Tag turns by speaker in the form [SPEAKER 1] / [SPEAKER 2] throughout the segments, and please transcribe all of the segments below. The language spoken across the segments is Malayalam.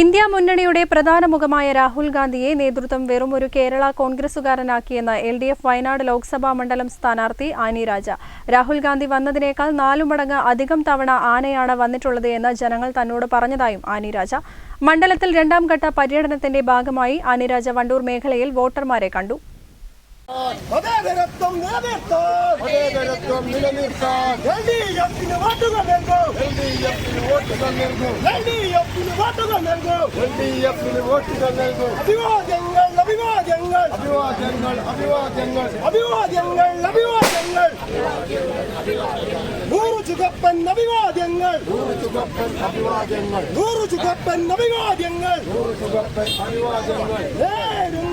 [SPEAKER 1] India മുന്നണിയുടെ പ്രധാന മുഖമായ രാഹുൽ ഗാന്ധിയെ നേതൃത്വം വെറും ഒരു Kerala കോൺഗ്രസുകാരനാക്കിയെന്ന് L D F Wayanad Lok Sabha മണ്ഡലം സ്ഥാനാർത്ഥി ആനി രാജ. രാഹുൽ ഗാന്ധി വന്നതിനേക്കാൾ നാലു മടങ്ങ് അധികം തവണ ആനയാണ് വന്നിട്ടുള്ളത് എന്ന് ജനങ്ങൾ തന്നോട് പറഞ്ഞതായും ആനി രാജ. മണ്ഡലത്തിൽ രണ്ടാം ഘട്ട പര്യടനത്തിന്റെ ഭാഗമായി ആനി രാജ വണ്ടൂർ മേഖലയിൽ വോട്ടർമാരെ കണ്ടു.
[SPEAKER 2] മതേതരത്വം നിലനിർത്താൻ. മതേതരത്വം നിലനിർത്താൻ. എൽ ഡി എഫിന് വോട്ടുകൾ നൽകും. എൽ ഡി എഫിന് വോട്ടുകൾ നൽകും. എൽ ഡി എഫിന് വോട്ടുകൾ നൽകും. എൽ ഡി എഫിന് വോട്ടുകൾ നൽകും. അഭിവാദ്യങ്ങൾ അഭിവാദ്യങ്ങൾ. അഭിവാദ്യങ്ങൾ അഭിവാദ്യങ്ങൾ. അഭിവാദ്യങ്ങൾ അഭിവാദ്യങ്ങൾ. നൂറു ചുകപ്പൻ അഭിവാദ്യങ്ങൾ. നൂറു ചുകപ്പൻ അഭിവാദ്യങ്ങൾ. നൂറു ചുകപ്പൻ അഭിവാദ്യങ്ങൾ. നൂറു ചുകപ്പൻ അഭിവാദ്യങ്ങൾ. നേരുന്നു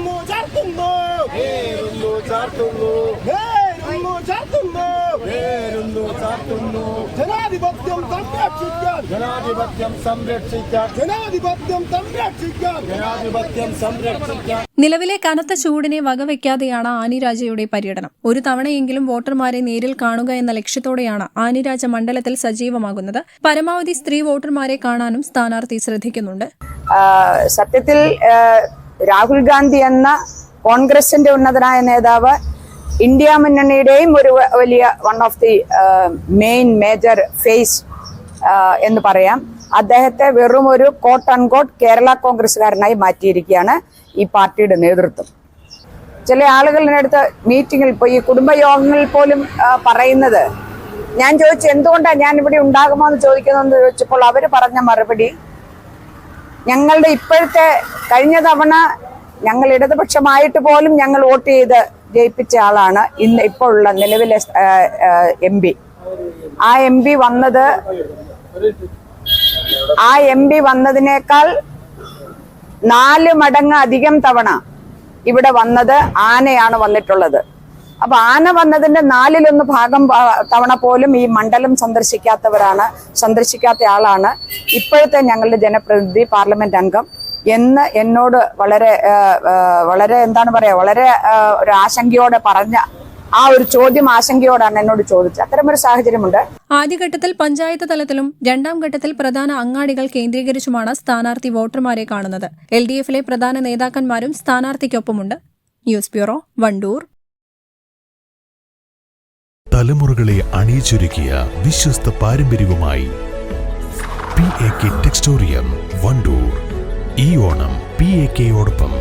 [SPEAKER 2] ചാർത്തുന്നു നേരുന്നു ചാർത്തുന്നു നേരുന്നു ചാർത്തുന്നു നേരുന്നു ചാർത്തുന്നു ജനാധിപത്യം സംരക്ഷിക്കാൻ. ജനാധിപത്യം സംരക്ഷിക്കാൻ. ജനാധിപത്യം സംരക്ഷിക്കാൻ. ജനാധിപത്യം സംരക്ഷിക്കാൻ.
[SPEAKER 1] നിലവിലെ കനത്ത ചൂടിനെ വകവെക്കാതെയാണ് ആനിരാജയുടെ പര്യടനം. ഒരു തവണയെങ്കിലും വോട്ടർമാരെ നേരിൽ കാണുക എന്ന ലക്ഷ്യത്തോടെയാണ് ആനിരാജ മണ്ഡലത്തിൽ സജീവമാകുന്നത്. പരമാവധി സ്ത്രീ വോട്ടർമാരെ കാണാനും സ്ഥാനാർത്ഥി ശ്രദ്ധിക്കുന്നുണ്ട്.
[SPEAKER 3] സത്യത്തിൽ രാഹുൽ ഗാന്ധി എന്ന കോൺഗ്രസിന്റെ ഉന്നതനായ നേതാവ് ഇന്ത്യ മുന്നണിയുടെയും ഒരു വലിയ one of the main major face എന്ന് പറയാം. അദ്ദേഹത്തെ വെറും ഒരു കോട്ട് അൺകോട്ട് കേരള കോൺഗ്രസ്സുകാരനായി മാറ്റിയിരിക്കുകയാണ് ഈ പാർട്ടിയുടെ നേതൃത്വം. ചില ആളുകളുടെ മീറ്റിങ്ങിൽ പോയി ഈ കുടുംബയോഗങ്ങളിൽ പോലും പറയുന്നത്. ഞാൻ ചോദിച്ചു എന്തുകൊണ്ടാണ് ഞാൻ ഇവിടെ ഉണ്ടാകുമോ എന്ന് ചോദിക്കുന്നതെന്ന് ചോദിച്ചപ്പോൾ അവർ പറഞ്ഞ മറുപടി ഞങ്ങളുടെ ഇപ്പോഴത്തെ കഴിഞ്ഞ തവണ ഞങ്ങൾ ഇടതുപക്ഷമായിട്ട് പോലും ഞങ്ങൾ വോട്ട് ചെയ്ത് ജയിപ്പിച്ച ആളാണ് ഇന്ന് ഇപ്പോൾ ഉള്ള നിലവിലെ എം പി ആ എം പി വന്നത് ആ എം പി വന്നതിനേക്കാൾ നാല് മടങ്ങ് അധികം തവണ ഇവിടെ വന്നത് ആനയാണ് വന്നിട്ടുള്ളത്. അപ്പൊ ആന വന്നതിന്റെ നാലിലൊന്ന് ഭാഗം തവണ പോലും ഈ മണ്ഡലം സന്ദർശിക്കാത്തവരാണ് സന്ദർശിക്കാത്ത ആളാണ്. ഇപ്പോഴത്തെ ഞങ്ങളുടെ ജനപ്രതിനിധി പാർലമെന്റ് അംഗം എന്ന് എന്നോട് വളരെ വളരെ എന്താണ് പറയാ വളരെ ഒരു ആശങ്കയോടെ പറഞ്ഞ ആ ഒരു ചോദ്യം ആശങ്കയോടാണ് എന്നോട് ചോദിച്ചത്. അത്തരമൊരു സാഹചര്യമുണ്ട്.
[SPEAKER 1] ആദ്യഘട്ടത്തിൽ പഞ്ചായത്ത് തലത്തിലും രണ്ടാം ഘട്ടത്തിൽ പ്രധാന അങ്ങാടികൾ കേന്ദ്രീകരിച്ചുമാണ് സ്ഥാനാർത്ഥി വോട്ടർമാരെ കാണുന്നത്. എൽ ഡി എഫിലെ പ്രധാന നേതാക്കന്മാരും സ്ഥാനാർത്ഥിക്കൊപ്പമുണ്ട്. News bureau Wandoor.
[SPEAKER 4] തലമുറകളെ അണിയിച്ചൊരുക്കിയ വിശ്വസ്ത പാരമ്പര്യവുമായി P A K textorium Wandoor. ഈ ഓണം പി എ കെയോടൊപ്പം